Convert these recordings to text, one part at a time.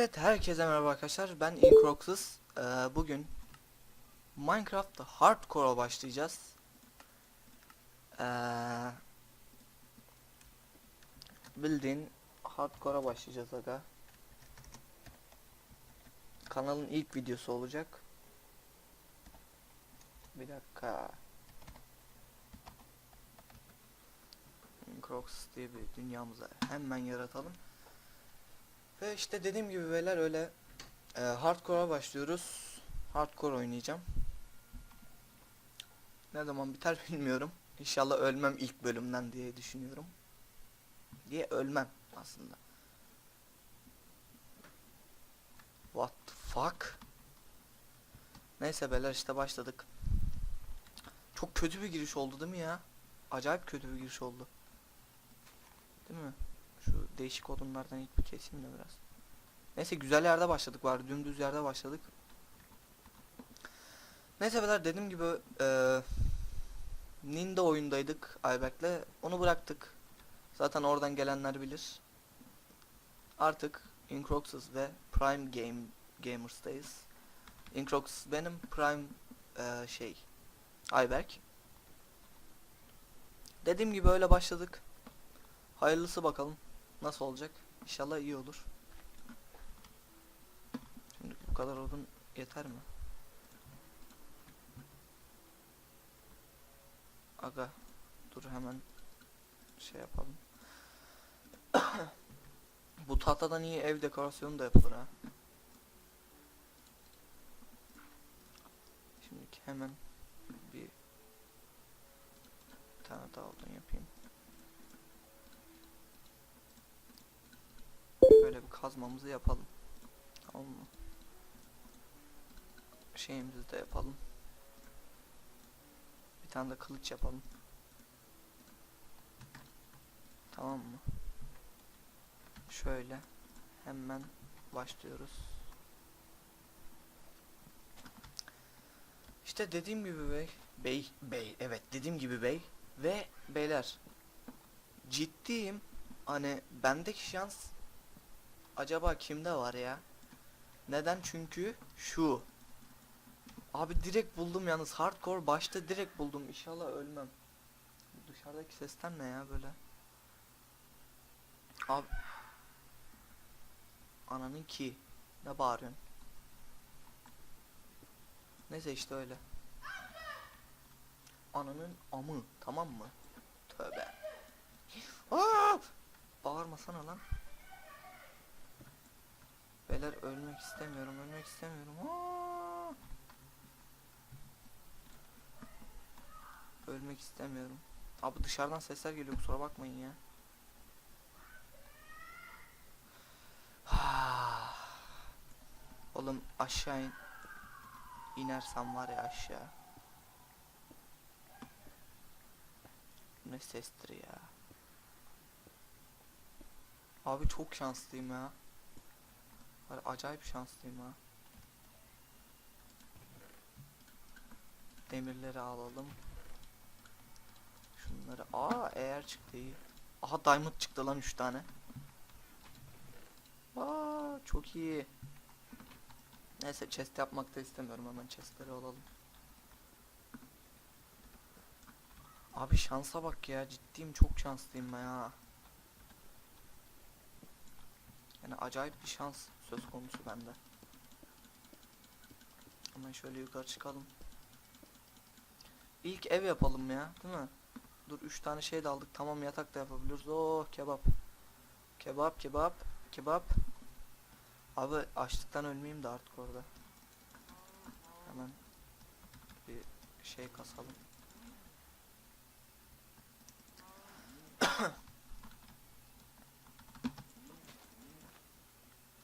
Evet herkese merhaba arkadaşlar. Ben Incroxus ee, bugün Minecraft'ta Hardcore'a başlayacağız. Ee, Bildiğin Hardcore'a başlayacağız aga. Kanalın ilk videosu olacak. Bir dakika. Incroxus diye bir dünyamıza hemen yaratalım ve işte dediğim gibi beyler öyle e, hardcore'a başlıyoruz. Hardcore oynayacağım. Ne zaman biter bilmiyorum. İnşallah ölmem ilk bölümden diye düşünüyorum. Diye ölmem aslında. What the fuck? Neyse beyler işte başladık. Çok kötü bir giriş oldu değil mi ya? Acayip kötü bir giriş oldu. Değil mi? Şu değişik odunlardan ilk bir keseyim de biraz. Neyse güzel yerde başladık var. Dümdüz yerde başladık. Neyse beyler dediğim gibi eee Ninda oyundaydık Ayberk'le. Onu bıraktık. Zaten oradan gelenler bilir. Artık Incroxus ve Prime Game Gamers'tayız. Incroxus benim, Prime eee, şey Ayberk. Dediğim gibi öyle başladık. Hayırlısı bakalım. Nasıl olacak? İnşallah iyi olur. Şimdi bu kadar odun yeter mi? Aga dur hemen şey yapalım. bu tahtadan iyi ev dekorasyonu da yapılır ha. Şimdi hemen bir, tane daha odun yapayım. Böyle bir kazmamızı yapalım. Tamam mı? Şeyimizi de yapalım. Bir tane de kılıç yapalım. Tamam mı? Şöyle hemen başlıyoruz. İşte dediğim gibi bey, bey, bey, evet dediğim gibi bey ve beyler ciddiyim. Hani bendeki şans acaba kimde var ya? Neden? Çünkü şu. Abi direkt buldum yalnız hardcore başta direkt buldum. İnşallah ölmem. Dışarıdaki sesten ne ya böyle? Abi. Ananın ki. Ne bağırıyorsun? Neyse işte öyle. Ananın amı tamam mı? Tövbe. Aa! Bağırmasana lan. Beyler ölmek istemiyorum, ölmek istemiyorum. Aa! Ölmek istemiyorum. Abi dışarıdan sesler geliyor kusura bakmayın ya. Oğlum aşağı in. inersem var ya aşağı. Ne sestir ya. Abi çok şanslıyım ya. Var acayip şanslıyım ha. Demirleri alalım. Şunları aa eğer çıktı iyi. Aha diamond çıktı lan 3 tane. Aa çok iyi. Neyse chest yapmak da istemiyorum hemen chestleri alalım. Abi şansa bak ya ciddiyim çok şanslıyım ben ya. Yani acayip bir şans söz konusu bende. Hemen şöyle yukarı çıkalım. İlk ev yapalım ya, değil mi? Dur 3 tane şey de aldık. Tamam yatak da yapabiliyoruz. Oh kebap. Kebap kebap kebap. Abi açlıktan ölmeyeyim de artık orada. Hemen bir şey kasalım.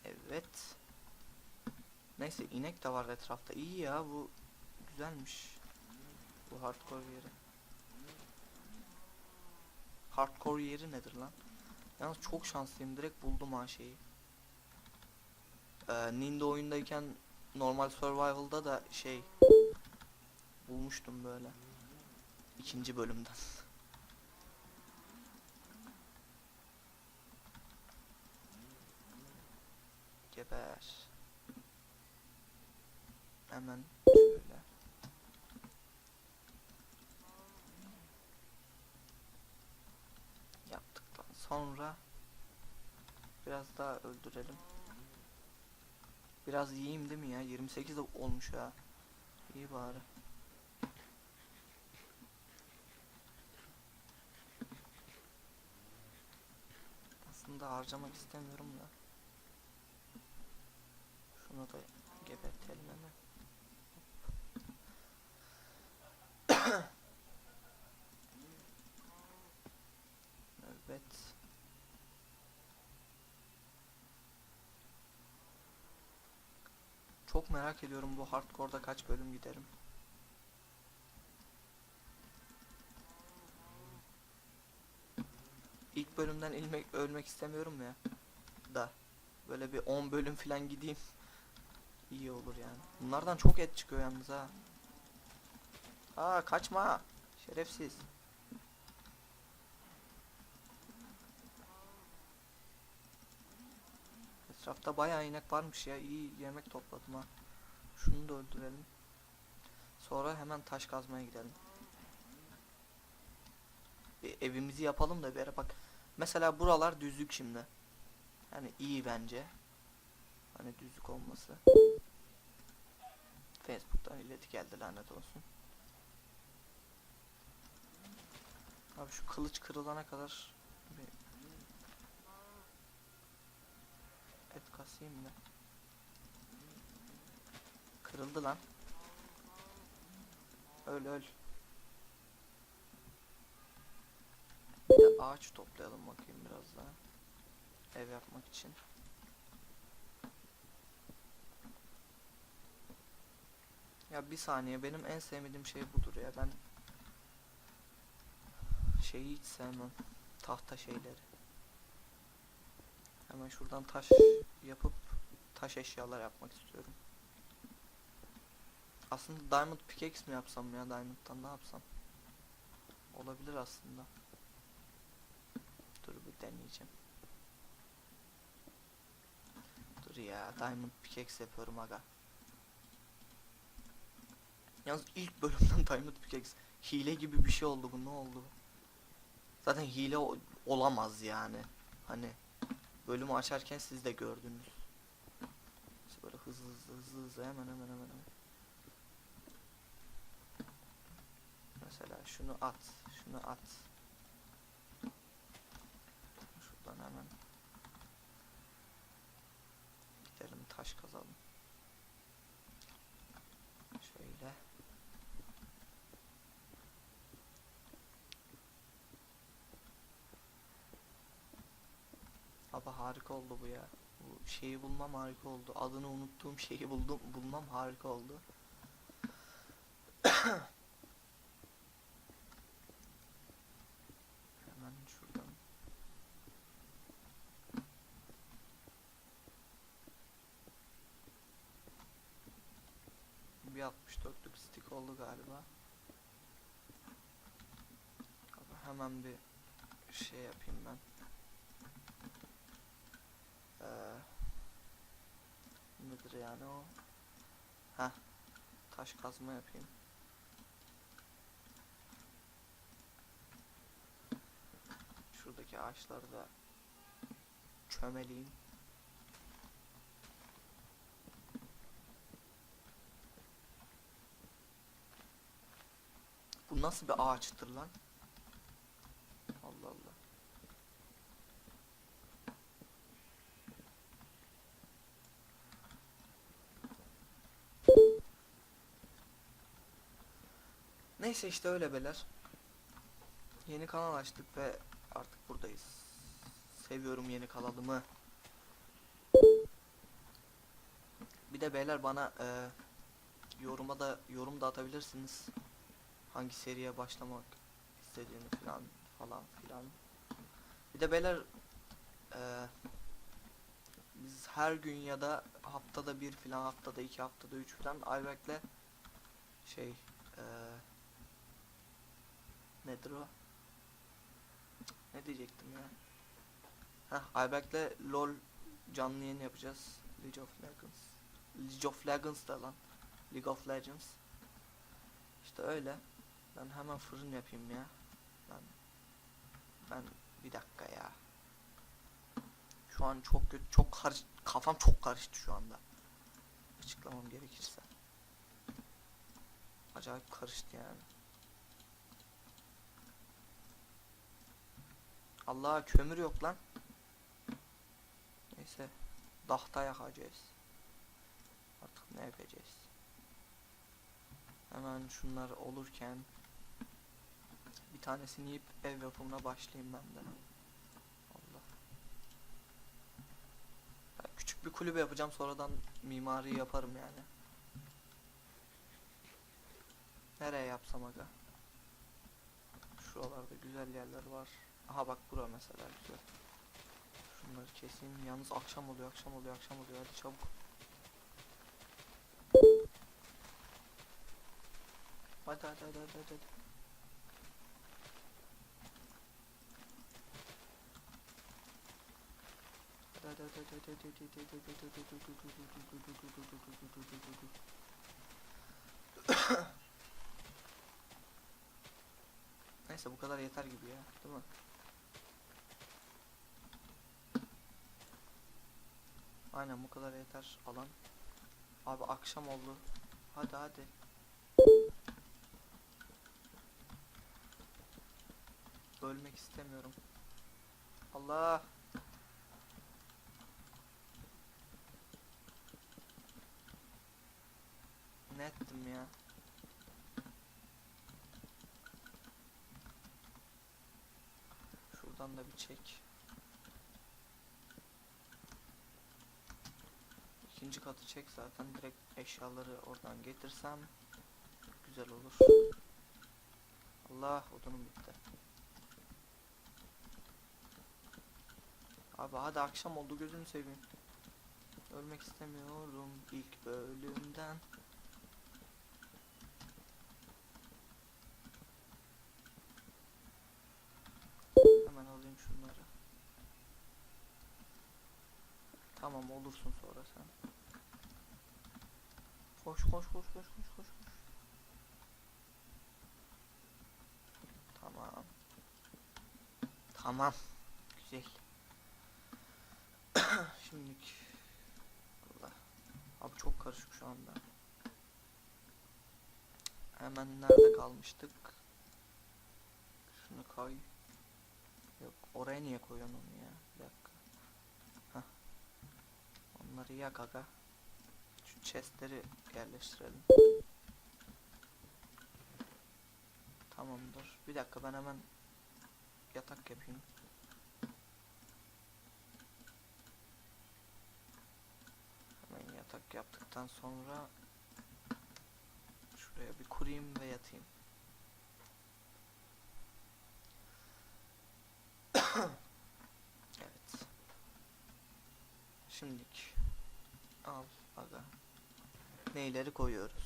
Evet. Neyse inek de var etrafta. İyi ya bu güzelmiş. Bu hardcore yeri. Hardcore yeri nedir lan? Yalnız çok şanslıyım. Direkt buldum ha şeyi. Ee, Ninja oyundayken normal survival'da da şey bulmuştum böyle. İkinci bölümden. Geber. Hemen şöyle. Yaptıktan sonra biraz daha öldürelim. Biraz yiyeyim değil mi ya? 28 de olmuş ha. İyi bari. Aslında harcamak istemiyorum da. Şunu da gebertelim hemen. evet. Çok merak ediyorum bu hardcore'da kaç bölüm giderim. İlk bölümden ilmek ölmek istemiyorum ya. Da böyle bir 10 bölüm falan gideyim. İyi olur yani. Bunlardan çok et çıkıyor yalnız ha. Aa kaçma. Şerefsiz. Etrafta bayağı inek varmış ya. İyi yemek topladım ha. Şunu da öldürelim. Sonra hemen taş kazmaya gidelim. Bir evimizi yapalım da bir bak. Mesela buralar düzlük şimdi. Yani iyi bence. Hani düzlük olması. Facebook'tan ileti geldi lanet olsun. Abi şu kılıç kırılana kadar kasayım da. Kırıldı lan. Öl öl. Bir ağaç toplayalım bakayım biraz daha. Ev yapmak için. Ya bir saniye benim en sevmediğim şey budur ya ben şeyi hiç sevmem tahta şeyleri hemen şuradan taş yapıp taş eşyalar yapmak istiyorum. Aslında diamond pickaxe mi yapsam ya? Diamond'dan ne yapsam? Olabilir aslında. Dur bir deneyeceğim. Dur ya diamond pickaxe yapıyorum aga. Yalnız ilk bölümden Diamond Pickaxe hile gibi bir şey oldu bu ne oldu? Zaten hile olamaz yani. Hani bölümü açarken siz de gördünüz. İşte böyle hızlı hızlı hızlı hızlı hemen hemen hemen hemen. Mesela şunu at, şunu at. Şuradan hemen gidelim taş kazalım. Şöyle. Abi harika oldu bu ya. Bu şeyi bulmam harika oldu. Adını unuttuğum şeyi buldum bulmam harika oldu. Hemen şuradan. Bir 64'lük stick oldu galiba. Hemen bir şey yapayım ben. Ee, nedir yani o? Heh. Taş kazma yapayım. Şuradaki ağaçları da çömeleyim. Bu nasıl bir ağaçtır lan? Allah Allah. Neyse işte öyle beler. Yeni kanal açtık ve artık buradayız. Seviyorum yeni kanalımı. Bir de beyler bana e, yoruma da yorum da atabilirsiniz. Hangi seriye başlamak istediğini falan falan filan. Bir de beyler e, biz her gün ya da haftada bir filan haftada iki haftada üç filan Ayberk'le şey e, nedir o? Ne diyecektim ya? Heh, Ayberk'le LOL canlı yayın yapacağız. League of Legends. League of Legends da lan. League of Legends. İşte öyle. Ben hemen fırın yapayım ya. Ben ben bir dakika ya. Şu an çok kötü, çok karış kafam çok karıştı şu anda. Açıklamam gerekirse. Acayip karıştı yani. Allah kömür yok lan. Neyse. Dahta yakacağız. Artık ne yapacağız? Hemen şunlar olurken bir tanesini yiyip ev yapımına başlayayım ben de. Allah. Ya küçük bir kulübe yapacağım sonradan mimari yaparım yani. Nereye yapsam aga? Şuralarda güzel yerler var. Aha bak bura mesela güzel. Şunları keseyim. Yalnız akşam oluyor, akşam oluyor, akşam oluyor. Hadi çabuk. Hadi hadi hadi hadi hadi. hadi. Hadi hadi hadi hadi hadi hadi hadi hadi Neyse bu kadar yeter gibi ya, değil mi? Aynen bu kadar yeter alan. Abi akşam oldu. Hadi hadi. Ölmek istemiyorum. Allah. Ne ettim ya? Şuradan da bir çek. İkinci katı çek zaten direkt eşyaları oradan getirsem güzel olur. Allah odunum bitti. Abi hadi akşam oldu gözünü seveyim. Ölmek istemiyorum ilk bölümden. Hemen alayım şunları. Tamam olursun sonra sen. Koş koş koş koş koş koş. Tamam. Tamam. Güzel. Şimdilik Allah. Abi çok karışık şu anda. Hemen nerede kalmıştık? Şunu koy. Yok oraya niye koyuyorsun onu ya? Bir dakika. Hah. Onları yak aga. Chestleri yerleştirelim. Tamamdır. Bir dakika ben hemen yatak yapayım. Hemen yatak yaptıktan sonra şuraya bir kurayım ve yatayım. evet. Şimdilik al aga. Neyleri koyuyoruz?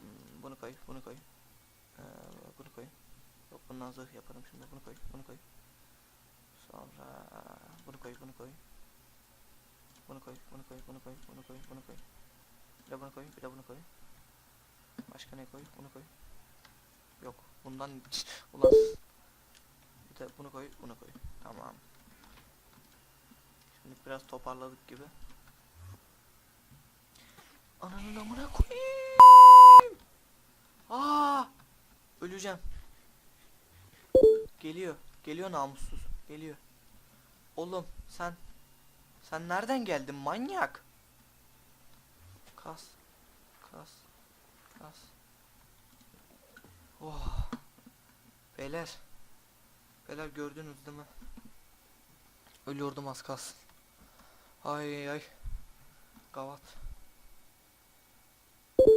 Hmm, bunu koy, bunu koy. Ee, bunu koy. Yok bundan zırh yaparım şimdi. Bunu koy, bunu koy. Sonra bunu koy, bunu koy. Bunu koy, bunu koy, bunu koy, bunu koy, bunu koy. Bir de bunu koy, bir de bunu koy. Başka ne koy? Bunu koy. Yok, bundan ulan. Bir de bunu koy, bunu koy. Tamam. Şimdi biraz toparladık gibi. Ananın amına koyayım. Aa! Öleceğim. Geliyor. Geliyor namussuz. Geliyor. Oğlum sen sen nereden geldin manyak? Kas. Kas. Kas. Oh. Beyler. Beyler gördünüz değil mi? Ölüyordum az kalsın. Ay ay. Gavat.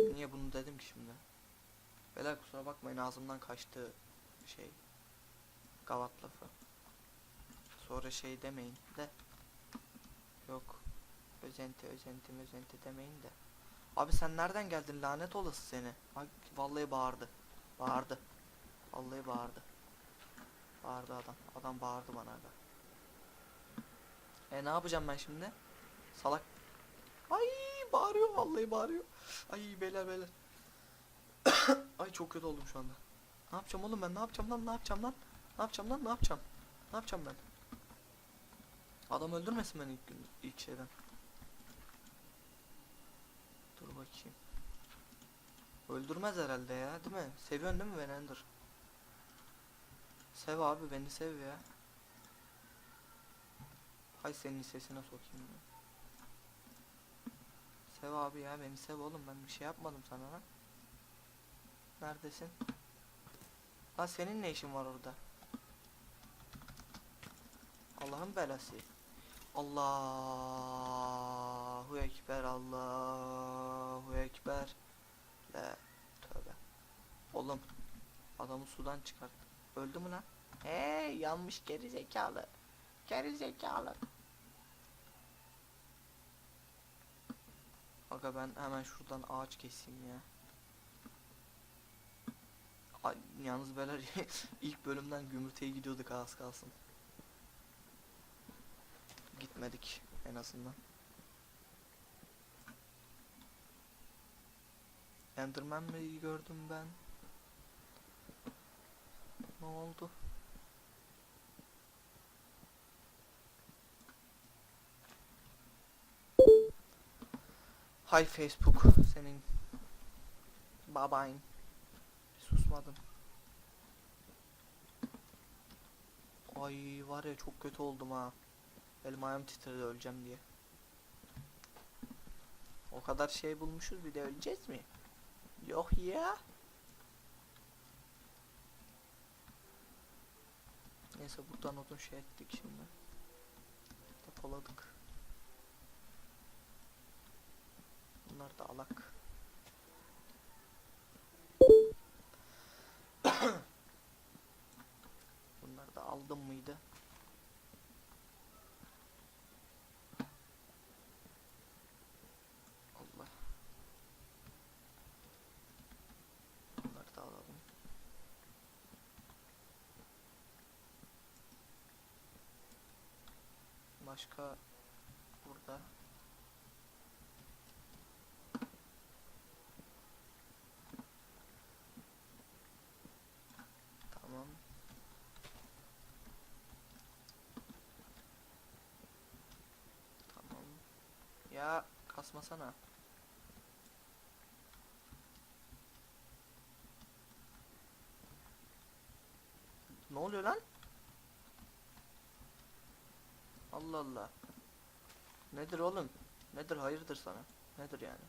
Niye bunu dedim ki şimdi? Beyler kusura bakmayın ağzımdan kaçtı şey. Gavat lafı. Sonra şey demeyin de. Yok. Özenti özenti özenti demeyin de. Abi sen nereden geldin lanet olası seni. Vallahi bağırdı. Bağırdı. Vallahi bağırdı. Bağırdı adam. Adam bağırdı bana da. E ne yapacağım ben şimdi? Salak. Ay. Bağırıyor vallahi bağırıyor. Ay beyler beyler. Ay çok kötü oldum şu anda. Ne yapacağım oğlum ben ne yapacağım lan ne yapacağım lan? Ne yapacağım lan ne yapacağım? Ne yapacağım ben? Adam öldürmesin beni ilk, ilk şeyden. Dur bakayım. Öldürmez herhalde ya değil mi? Seviyorsun değil mi beni Ender? Sev abi beni sev ya. Hay senin sesine sokayım ya. Sev abi ya beni sev oğlum ben bir şey yapmadım sana lan. Neredesin? Lan senin ne işin var orada? Allah'ın belası. Allahu Ekber Allahu Ekber. La tövbe. Oğlum adamı sudan çıkart. Öldü mü lan? Hey yanmış geri zekalı. Geri zekalı. Aga ben hemen şuradan ağaç keseyim ya. Ay, yalnız beyler ilk bölümden gümürteye gidiyorduk az kalsın. Gitmedik en azından. Enderman mi gördüm ben? Ne oldu? Hay Facebook senin babayın. Susmadım. Ay var ya çok kötü oldum ha. Elim ayağım titredi öleceğim diye. O kadar şey bulmuşuz bir de öleceğiz mi? Yok ya. Neyse buradan odun şey ettik şimdi. Depoladık. Bunlar da alak. Bunları da aldım mıydı? Allah. Bunları da alalım. Başka burada Tamam. Tamam. Ya kasmasana. Ne oluyor lan? Allah Allah. Nedir oğlum? Nedir hayırdır sana? Nedir yani?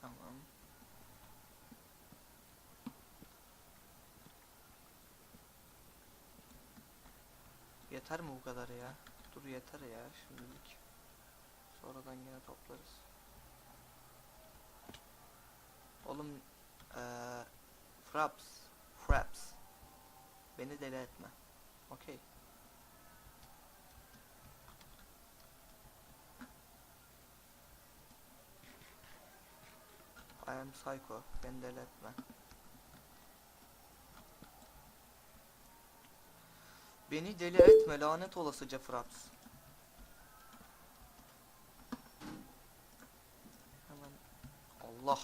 Tamam. Yeter mi bu kadar ya? Dur yeter ya şimdilik. Sonradan yine toplarız. Oğlum eee Fraps Fraps Beni deli etme. Okey. I am psycho. Beni deli etme. Beni deli etme lanet olasıca Fraps. Hemen Allah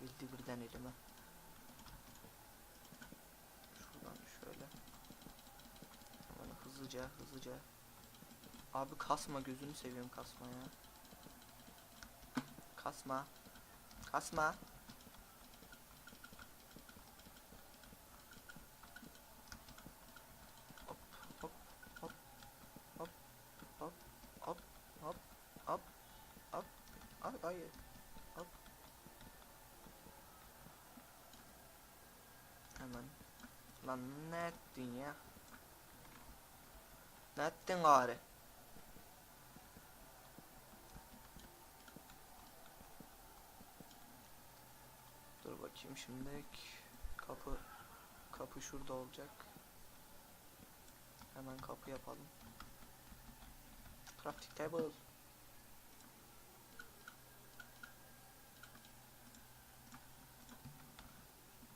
geldi birden elime. Şuradan şöyle. Hemen hızlıca hızlıca. Abi kasma gözünü seviyorum kasma ya. Kasma. Kasma. Lan ne ettin ya? Ne ettin gari? Dur bakayım şimdi. Kapı kapı şurada olacak. Hemen kapı yapalım. Crafting table.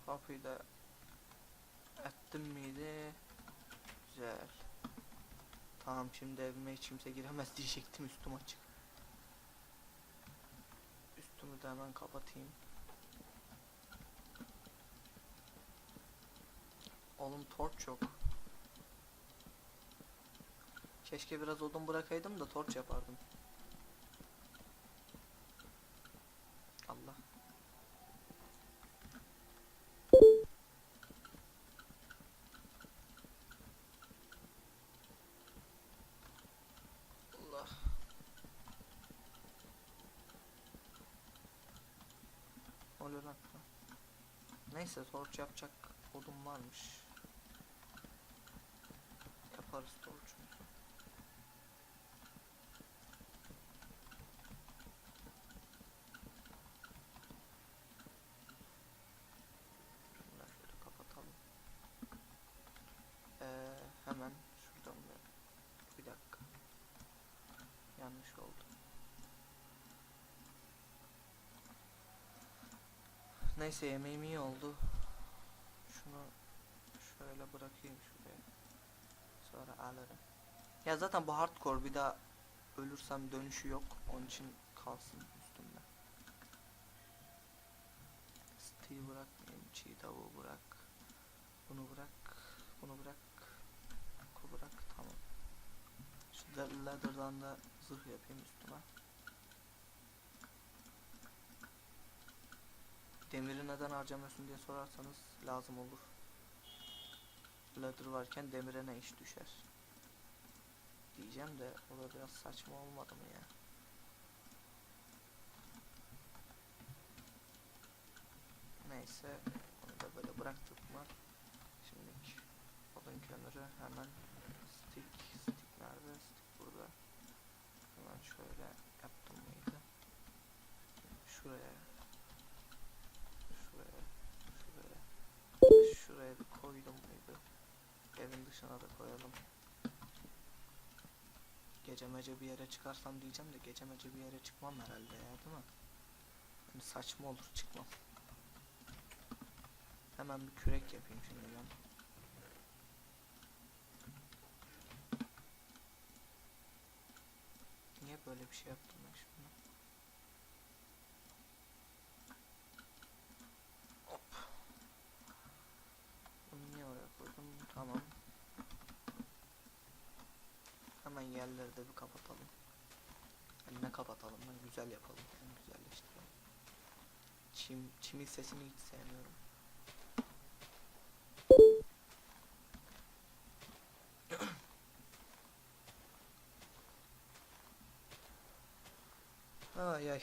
Kapıyı da Ettim miydi? Güzel. Tamam şimdi evime hiç kimse giremez diyecektim üstüm açık. Üstümü de hemen kapatayım. Oğlum torç yok. Keşke biraz odun bırakaydım da torç yapardım. Allah. Allah. Ne oluyor lan? Ha. Neyse torç yapacak odun varmış. Yaparız torçumuzu. Şunları şöyle kapatalım. Ee, hemen şuradan bir, bir dakika. Yanlış oldu. Neyse yemeğim iyi oldu. Şunu şöyle bırakayım şuraya. Sonra alırım. Ya zaten bu hardcore bir daha ölürsem dönüşü yok. Onun için kalsın üstümde. Steve'i bırakmayayım. Çiğ tavuğu bırak. Bunu bırak. Bunu bırak. Ku bırak. Tamam. Şu da- leather'dan da zırh yapayım üstüme. Demiri neden harcamıyorsun diye sorarsanız lazım olur. Leather varken demire ne iş düşer? Diyeceğim de o da biraz saçma olmadı mı ya? Neyse onu da böyle bıraktık mı? Şimdilik odun kömürü hemen stick stick nerede? Stick burada. Hemen şöyle yaptım mıydı? Şuraya bir koydum muydu? Evin dışına da koyalım. Gece mece bir yere çıkarsam diyeceğim de gece mece bir yere çıkmam herhalde ya değil mi? Yani saçma olur çıkmam. Hemen bir kürek yapayım şimdi ben. Niye böyle bir şey yaptım ben şimdi? Hop. Bunu niye oraya koydum? Tamam. Hemen yerleri de bir kapatalım. Yani ne kapatalım lan güzel yapalım. Yani güzelleştirelim. Çim, çimin sesini hiç sevmiyorum. Ay ay.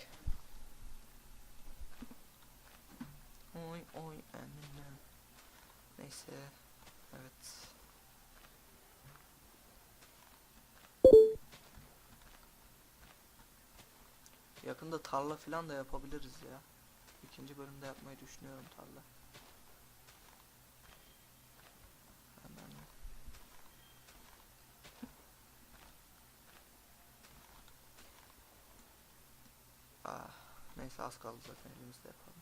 Oy oy annem. Neyse. Evet. Yakında tarla falan da yapabiliriz ya. İkinci bölümde yapmayı düşünüyorum tarla. Hemen. Ah, neyse az kaldı zaten elimizde yapalım.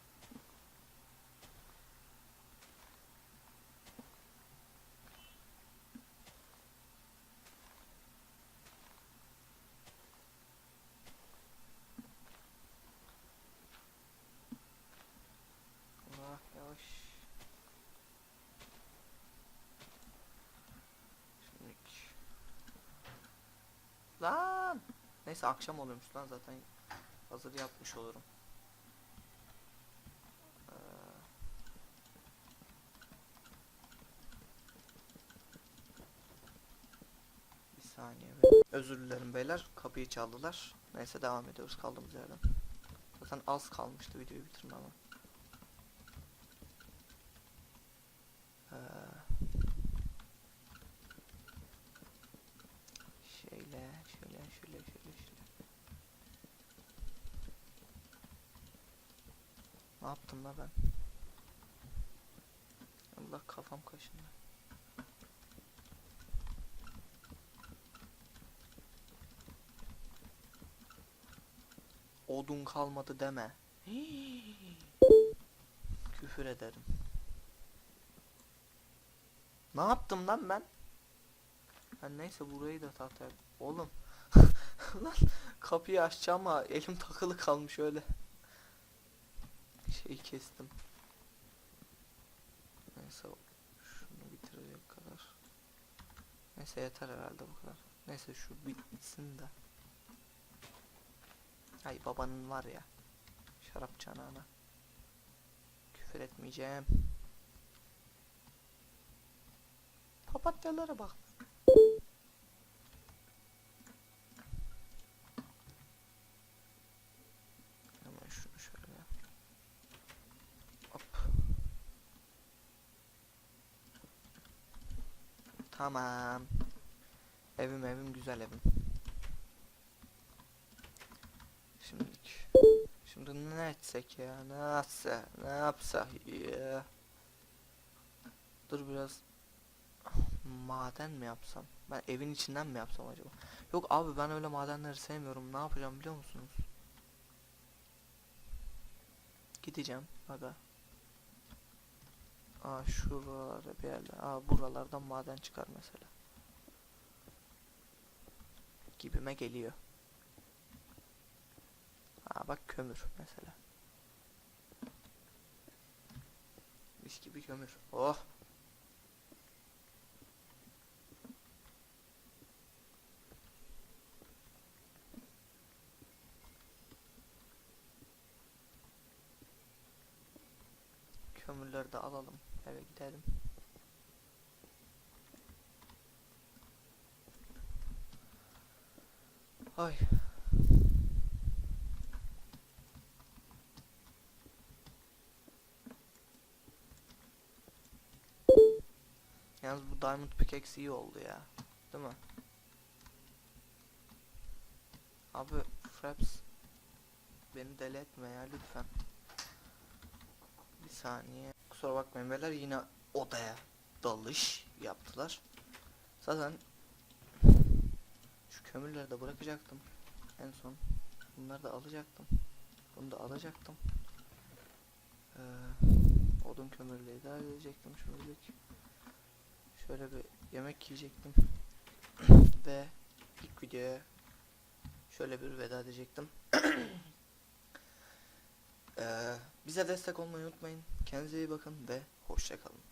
Allah yavaş. Şimdilik. Lan! Neyse akşam oluyormuş lan zaten hazır yapmış olurum. Ee, Bir saniye. Özür dilerim beyler. Kapıyı çaldılar. Neyse devam ediyoruz kaldığımız yerden. Zaten az kalmıştı videoyu bitirmem ama. Ee, Şöyle, şöyle, şöyle, şöyle, şöyle. Ne yaptım la ben? Allah kafam kaşındı. Odun kalmadı deme. Küfür ederim. Ne yaptım lan ben? Ha neyse burayı da tahta yap- Oğlum. lan kapıyı açacağım ama elim takılı kalmış öyle. Şeyi kestim. Neyse şunu bitirecek kadar. Neyse yeter herhalde bu kadar. Neyse şu bitsin de. Ay babanın var ya. Şarap çanağına. Küfür etmeyeceğim. Papatyalara bak. Hemen şunu şöyle. Hop. Tamam. Evim evim güzel evim. Şimdilik. Şimdi ne etsek ya? Ne yapsa? Ne yapsak ya? Dur biraz maden mi yapsam? Ben evin içinden mi yapsam acaba? Yok abi ben öyle madenleri sevmiyorum. Ne yapacağım biliyor musunuz? Gideceğim aga. Aa şuralarda bir yerler. Aa buralardan maden çıkar mesela. Gibime geliyor. Aa bak kömür mesela. Mis gibi kömür. Oh. Kömürleri de alalım. Eve gidelim. Ay. Yalnız bu Diamond Pickaxe iyi oldu ya. Değil mi? Abi Fraps beni deli etme ya lütfen. Bir saniye. Kusura bakmayın beyler yine odaya dalış yaptılar. Zaten şu kömürleri de bırakacaktım en son. Bunları da alacaktım. Bunu da alacaktım. Ee, odun kömürleri de edecektim şimdilik. Şöyle bir yemek yiyecektim. Ve ilk videoya şöyle bir veda edecektim. Ee, bize destek olmayı unutmayın. Kendinize iyi bakın ve hoşçakalın.